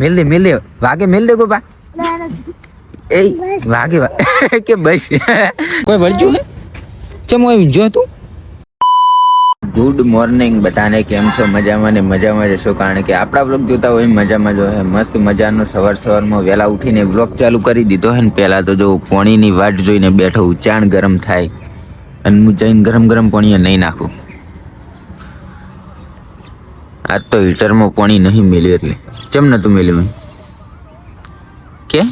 મેલ દે મેલ. દે વાગે મેલ દે ગોપા. એ વાગે કે બસ. કોઈ વળજ્યું હે? ચમ હોય જો તું ગુડ મોર્નિંગ બધાને. કેમ છો? મજામાં ને મજામાં જશો કારણ કે આપણા બ્લોગ જોતા હોય મજામાં જો હે મસ્ત મજાનો સવાર સવારમાં વહેલા ઉઠીને બ્લોગ ચાલુ કરી દીધો હે ને. પહેલાં તો જો પોણીની વાટ જોઈને બેઠો ઉચાણ ગરમ થાય. અને હું જઈને ગરમ ગરમ પોણીએ નહીં નાખું. આજ તો હીટરમાં પાણી નહીં મેલ્યું એટલે. ચમ નતું મેલ્યું કે?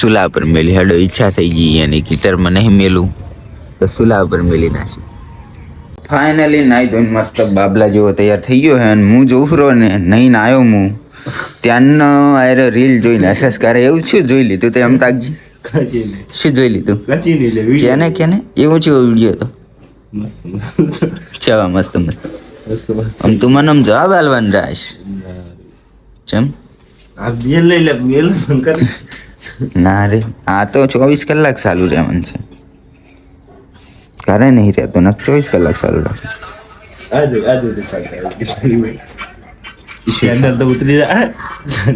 સુલા પર મેલી. હડો ઈચ્છા થઈ ગઈ અને હીટરમાં નહીં મેલું. તો સુલા પર મેલી નાખી. ફાઇનલી નાઈ ધોઈને મસ્ત બાબલા જેવો તૈયાર થઈ ગયો હે અને હું જોઉં રહો ને નહીં આવ્યો હું. ત્યાંનો આયરો રીલ જોઈને અસસ કરે એવું શું જોઈ લીધું તે અમતાકજી? શું જોઈ લીધું? કેને કેને? એવું છે વીડિયો તો મસ્ત મસ્ત ચવા મસ્ત મસ્ત મસ્ત મસ્ત આમ તું મને આમ જવાબ આલવાનું રાશ ચમ આ બેલ લઈ લે બેલ કરી ના રે આ તો ચોવીસ કલાક ચાલુ રહેવાનું છે ઘરે નહીં રહેતો ને ચોવીસ કલાક ચાલુ રાખે આજો આજો તો ચાલતા ચેનલ તો ઉતરી જાય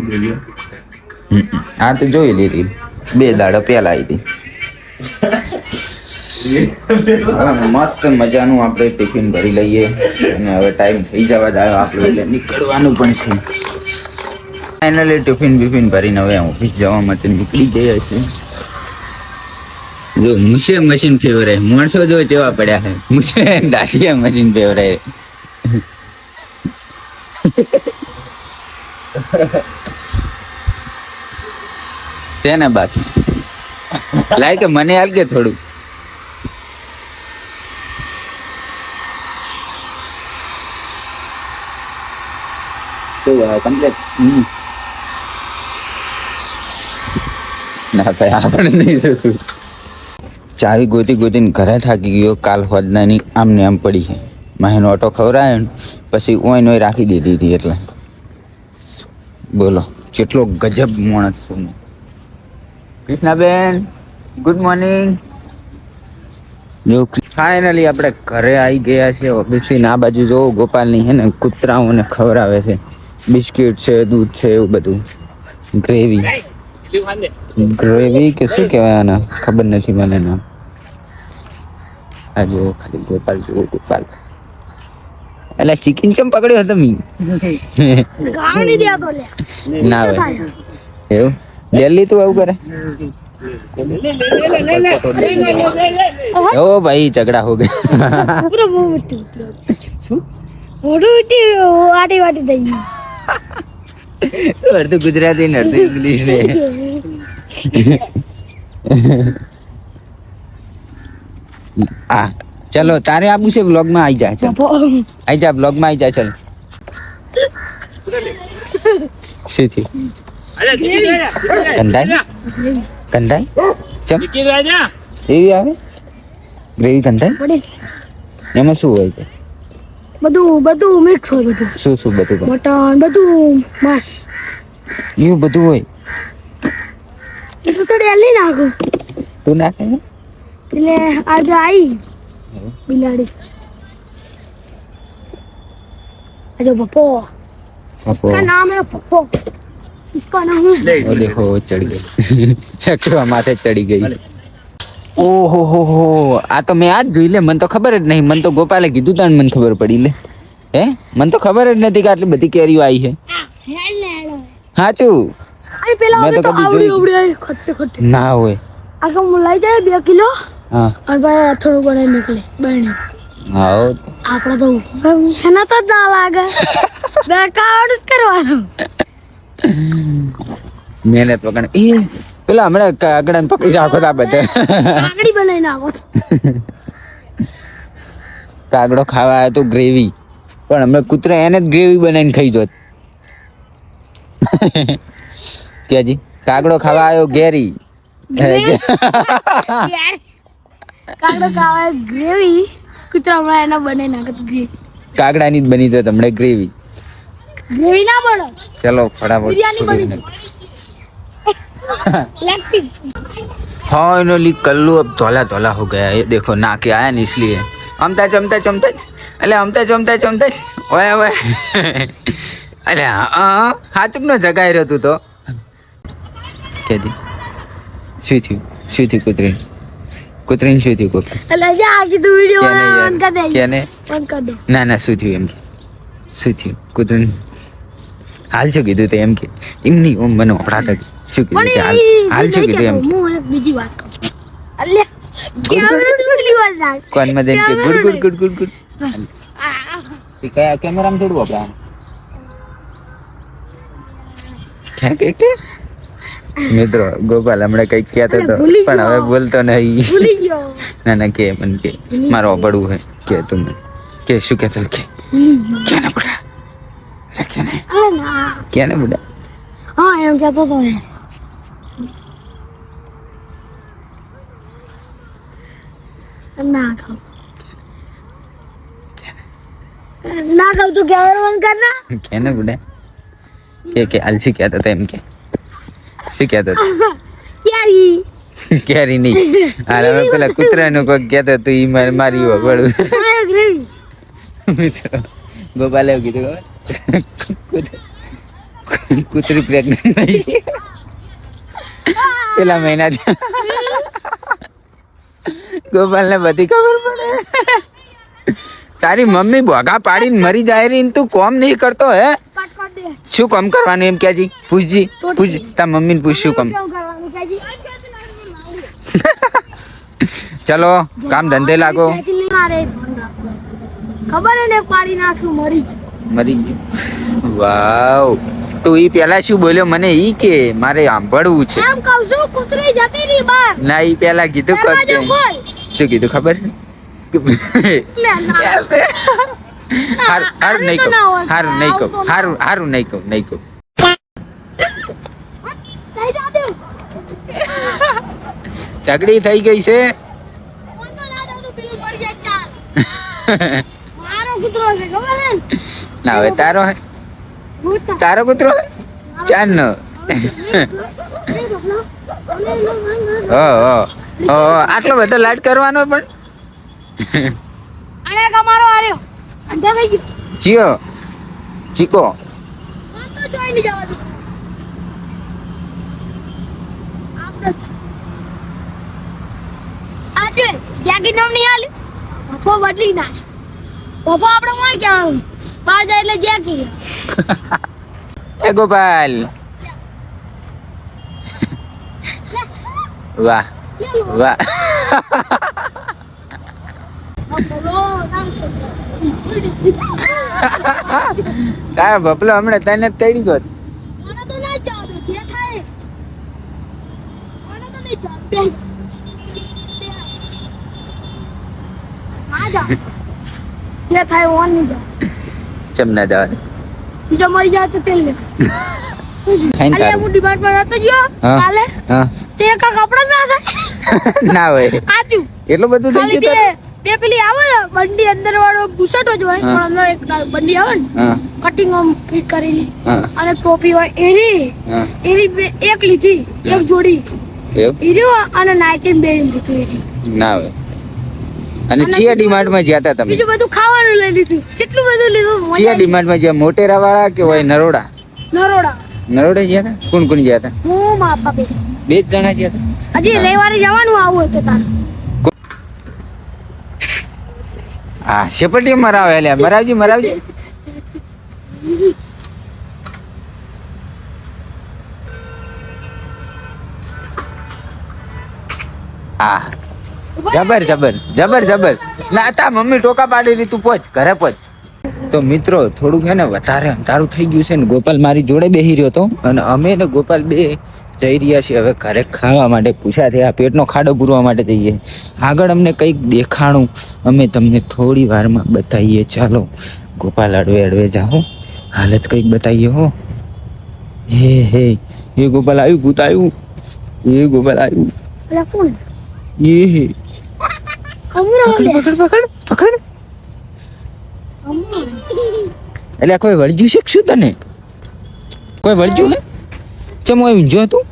જોજો. હમ. આ તો જોઈ લીધી બે દાડા પહેલા આવી હતી મસ્ત મજાનું આપણે ટિફિન ભરી લઈએ. અને હવે ટાઈમ થઈ જવા જ આપણે એટલે નીકળવાનું પણ છે. ફાઇનલી ટિફિન બિફિન ભરીને હવે ઓફિસ જવા માટે નીકળી જઈએ છીએ. જો, મુશે મશીન ફેવરે માણસો જો જેવા પડ્યા છે. મુશે દાઢિયા મશીન ફેવરે છે ને બાકી? લાય કે મને હાલ કે થોડું કમ્પ્લેટ ના ભાઈ આપણે નહીં જોતું ચાવી ગોતી ગોતીને ઘરે થાકી ગયો કાલ હોદનાની આમ ને આમ પડી છે. માહીનો ઓટો ખવરાયો ને પછી ઓય નોય રાખી દીધી હતી એટલે. બોલો કેટલો ગજબ માણસ છું કૃષ્ણાબેન ગુડ મોર્નિંગ જો ફાઇનલી આપણે ઘરે આવી ગયા છે ઓફિસથી ને આ બાજુ જોવો ગોપાલની હે ને કૂતરાઓને ખવડાવે છે. બિસ્કિટ છે દૂધ છે એવું બધું. ગ્રેવી. ગ્રેવી કે શું કહેવાય આને? ખબર નથી મને નામ. આ જો ખાલી ગોપાલ જુઓ ગોપાલ એટલે ચિકન ચમ પકડ્યો હતો મી? ના ભાઈ એવું? દિલ્હી તું આવું કરે. ઓ ભાઈ ઝઘડા હો ગયા. મોટી વાટી થઈ ગઈ. અડધું ગુજરાતી ને અડધું ઇંગ્લિશ ને. આ ચલો તારે આવું છે બ્લોગમાં આવી જા ચલ. આઈ જા બ્લોગમાં આઈ જા ચલ. શું કંધાય કંધાય ચમ. એવી આવે? ગ્રેવી કંદાઈ એમાં શું હોય છે બધું બધું મિક્સ હોય બધું શું શું બધું હોય? મટન બધું માંસ એવું બધું હોય એટલું તો ડેલી નાખું તું નાખે છે? એટલે આજે આવી બિલાડી આજે પપ્પો આપો. इसका नाम है पप्पो इसका नाम है ઓ દેખો ચડી ગઈ એક્ટિવા માથે ચડી ગઈ ઓહો હો હો આ તો મેં આજ જોઈ લે મને તો ખબર જ નહીં. મને તો ગોપાલે કીધું તાણ મને ખબર પડી લે. હે? મને તો ખબર જ નથી કે આટલી બધી કેરીઓ આવી છે. પેલા મેં તો કદી આવડી જોઈ. આવી ખટ્ટે ખટ્ટે ના હોય. હું લઈ જાય બે કિલો હા. અને ભાઈ થોડું બનાવી નીકળે બની. હા. આપણે તો મહેનત જ ના લાગે. બેકાર જ કરવાનું. મહેનત વગર એ પેલા હમણાં કાગડાને પકડી રાખો તા બધે. કાગડી બનાવી નાખો કાગડો ખાવા આવ્યો તો ગ્રેવી પણ હમણાં કૂતરા એને જ ગ્રેવી બનાવીને ખાઈ જોત. ક્યાંજી કાગડો ખાવા આવ્યો ગેરી કાકડો ખાવા ગ્રેવી કૂતરા હમણાં એના બનાવી નાખે ગ્રેવી કાગડાની જ બની જોત હમણાં ગ્રેવી ગ્રેવી ના બનો? ચલો ફટાફટ બની लेग पीस फाइनली कल्लू अब धोला धोला हो गया ये देखो ना के आया नहीं इसलिए અમતા ચમતા ચમતા એટલે અમતા ચમતા ચમતા ઓય ઓય એટલે હા હાચુક નો જગાઈ રહ્યો તું તો કેદી શું થયું શું થયું કૂતરી કૂતરીને શું થયું કોક એટલે જા આ કીધું વિડીયો કેને બંધ કરી યાર દે કેને બંધ કરી દો ના ના શું થયું એમ કે શું થયું કૂતરીને હાલ શું કીધું તે એમ કે એમ નહીં ઓમ મને ઓપડા શું કીધું પણ હાલ હાલ શું કીધું એમ? હું એક બીજી વાત કહું અલ્યા કેમેરા તો પેલી વાત રાખ. કોનમાં કે good good good good good. કયા કેમેરામાં થોડું આપડા ક્યાં કે કે? મિત્રો ગોપાલ હમણાં કંઈક કહેતો હતો પણ હવે બોલતો નહીં. ના ના કે મને કે. મારો અબડવું હે કે તું કે શું કહેતો કે? કેને ને બુડા? કેને બુડા? હા એમ કહેતો હતો ના ખાવ ના ખાવ તું કેમેરા બંધ કર ના. કે ને બુડા કે કે અલસી કહેતા હતો એમ કે. શું કહેતા હતો કેરી. કેરી નહીં. હાલ હવે પેલા કૂતરાનું કોઈ કહેતા તું ઈ મારે- મારી વગડું મિત્રો ગોપાલે એવું કીધું ખબર? કૂતરી પ્રેગ્નન્ટ છે છેલ્લા મહિના ગોપાલ ને બધી ખબર પડે. તારી મમ્મી ભોગા પાડીને મરી જાય રહી ને તું કોમ નહીં કરતો હે? શું કામ કરવાનું એમ કેજી પૂછજી પૂછ તાર મમ્મીને પૂછ શું કામ. ચલો કામ ધંધે લાગો. ખબર ને પાડી નાખ્યું મરી. મરી ગયું. વાવ. તું ઈ પેલા શું બોલ્યો? મને ઈ કે મારે સાંભળવું છે. એમ કહું છું કૂતરી જતી રહી બહાર. ના ઈ પેલા કીધું ખોલ. શું કીધું ખબર છે? હારું નહીં કહું હારું નહીં કહું હારું હારું નહીં કહું નહીં કહું. ઝઘડી થઈ ગઈ છે. ના હે હવે તારો હે. તારો કૂતરો હે? ચાલ નો. અરે અરે, અરે, અરે, અરે. ઓ આટલો બધો લાડ કરવાનો પણ? અને કમારો અમારો આર્યો અંધા થઈ ગયો. જીઓ ચીકો. આ તો જોઈ નહીં જવા દે આજે જેકી નામ નહીં હાલ્યું પપ્પો બદલી નાખ. પપ્પો આપણે મોય ક્યાં બહાર જાય એટલે જેકી એ ગોપાલ. વાહ. વાહ તારો બપલો હમણે તને જ ગયો. જે થાય ઓન નહીં જાવ ચમ ના જવાનું? બીજો મરી જાય તો તેલ લે ખાઈને હતો ગયો કાલે? તે કા કપડા ના થાય? ના હોય. આપ્યું. એટલું બધું થઈ ગયું બે પેલી આવે ને બંડી અંદર વાળો બુસટ જ હોય પણ અંદર એક બંડી આવે ને કટિંગ આમ ફિટ કરેલી. અને ટોપી હોય એરી બે એક લીધી એક જોડી. એવું? અને નાઇટીન બે લીધું એરી ના હોય. અને ચિયા બીજું ડિમાન્ડમાં જ્યાં હતા તમે? બીજું બધું ખાવાનું લઈ લીધું. કેટલું બધું લીધું? ચિયા આવી. ડિમાન્ડમાં જ્યાં મોટેરા વાળા કે હોય નરોડા? નરોડા. નરોડા ગયા હતા? કોણ કોણ ગયા હતા? હું મા બાપે બે જ જણા ગયા હતા. હજી રવિવારે જવાનું આવું તો તારે. હા શેપટી મરાવે લે. મરાવજી મરાવજી. હા જબર જબર જબર જબર. ના તા મમ્મી ટોકા પાડી રહી તું પહોંચ ઘરે પહોંચ તો મિત્રો થોડુંક હે ને વધારે અંધારું થઈ ગયું છે ને ગોપાલ મારી જોડે બેસી રહ્યો હતો અને અમે ને ગોપાલ બે જઈ રહ્યા છીએ. હવે ઘરે ખાવા માટે પૂછા થયા પેટનો ખાડો પૂરવા માટે જઈએ. આગળ અમને કંઈક દેખાણું અમે તમને થોડી વારમાં બતાવીએ. ચાલો ગોપાલ અડવે અડવે જાઓ હાલત કંઈક બતાવીએ હો. હે હે. એ ગોપાલ આવ્યું ભૂત આવ્યું. એ ગોપાલ આવ્યું. એ હે. પકડ પકડ પકડ પકડ. એટલે કોઈ વળજ્યું છે શું તને? કોઈ વળજ્યું ને? ચમ હું ઊંઝો તું?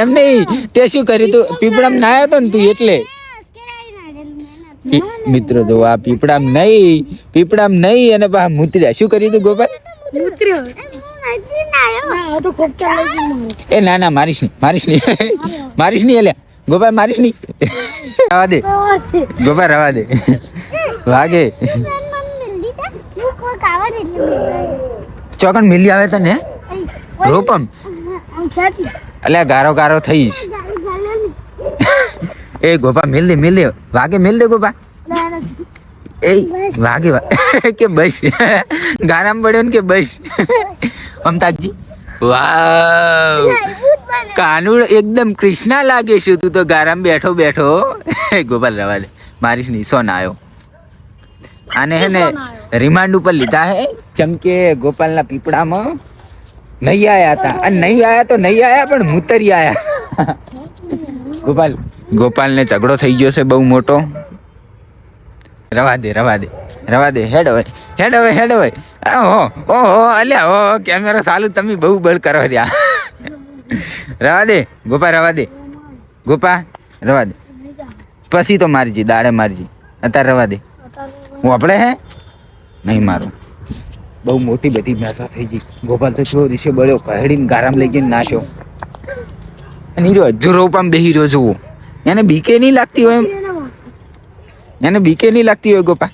એમ નહીં તે શું કર્યું તું? પીપળામ નાયો તો ને તું એટલે? મિત્ર જો આ પીપળામ નહીં પીપળામ નહીં અને પા મૂત્ર્યા. શું કર્યું તું ગોપાલ? તો એ ના ના મારીશ નહીં મારીશ નહીં. મારીશ નહીં એટલે. ગોપાલ, મારીશ નહીં. રવા દે. ગોપાલ, રવા દે. વાગે. ચોકન મિલી આવે તને? રોપમ અલ્યા, ગારો ગારો થઈશ. એ ગોપા મિલ દે મિલ દે. વાગે, મિલ દે ગોપા એ, વાગે કે બસ. ગારામ પડ્યો ને કે બસ. અમતાજી. વાવ. કાનુડ એકદમ કૃષ્ણા લાગે છે. તું તો ગારામ બેઠો બેઠો. ગોપાલ રવા દે. મારી નહીં આવ્યો. આને હે ને રિમાન્ડ ઉપર લીધા હે. ચમકે ગોપાલના પીપળામાં નહીં આયા હતા. અને નહીં આયા તો નહીં આયા પણ મુતરી આયા. ગોપાલ ગોપાલને ઝઘડો થઈ ગયો છે બહુ મોટો. રવા દે રવા દે. રવા દે. હેડ હવે. હેડ હવે હેડ હવે. ઓહો ઓહો અલ્યા હો કેમેરો ચાલુ. તમે બહુ બળ કરો રહ્યા. રવા દે ગોપા રવા દે. ગોપા રવા દે. પછી તો મારજી દાડે મારજી. અત્યારે રવા દે. હું આપણે હે? નહીં મારું. બહુ મોટી બધી મેથા થઈ ગઈ. ગોપાલ તો છો રીશે બળ્યો કહેડીને ગારામ લઈ ગઈને નાશ્યો અને હીરો હજુ રોપામ બેહી રહ્યો જુઓ. એને બીકે નહીં લાગતી હોય એમ. એને બીકે નહીં લાગતી હોય ગોપાલ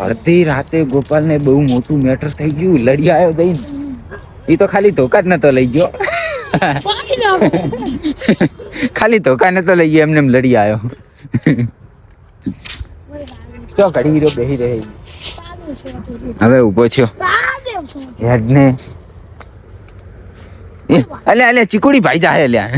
અડધી રાતે ગોપાલને બહુ મોટું મેટર થઈ ગયું. લડી આવ્યો દઈને. એ તો ખાલી ધોકા જ નતો લઈ ગયો. ખાલી તો નતો લઈ ગયો એમને એમ લડી આવ્યો ચો ઘડી હીરો બેહી રહે. હવે ઊભો થયો. હેડ ને અલે અલે ચીકુડી ભાઈ જાય અલ્યા.